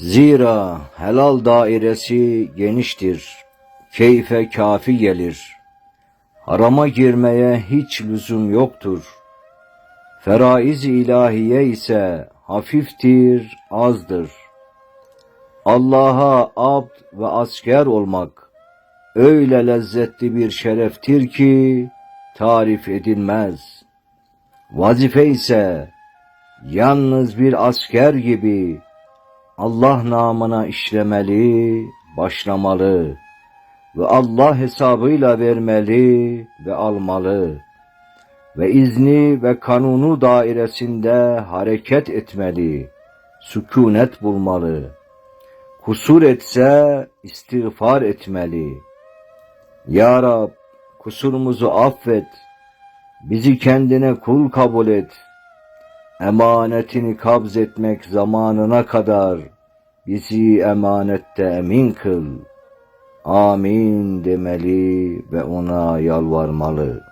Zira helal dairesi geniştir. Keyfe kafi gelir. Harama girmeye hiç lüzum yoktur. Feraiz ilahiye ise hafiftir, azdır. Allah'a abd ve asker olmak öyle lezzetli bir şereftir ki tarif edilmez. Vazife ise yalnız bir asker gibi Allah namına işlemeli, başlamalı ve Allah hesabıyla vermeli ve almalı ve izni ve kanunu dairesinde hareket etmeli, sükunet bulmalı. Kusur etse istiğfar etmeli. Ya Rab, kusurumuzu affet, bizi kendine kul kabul et. Emanetini kabz etmek zamanına kadar bizi emanette emin kıl. Amin demeli ve ona yalvarmalı.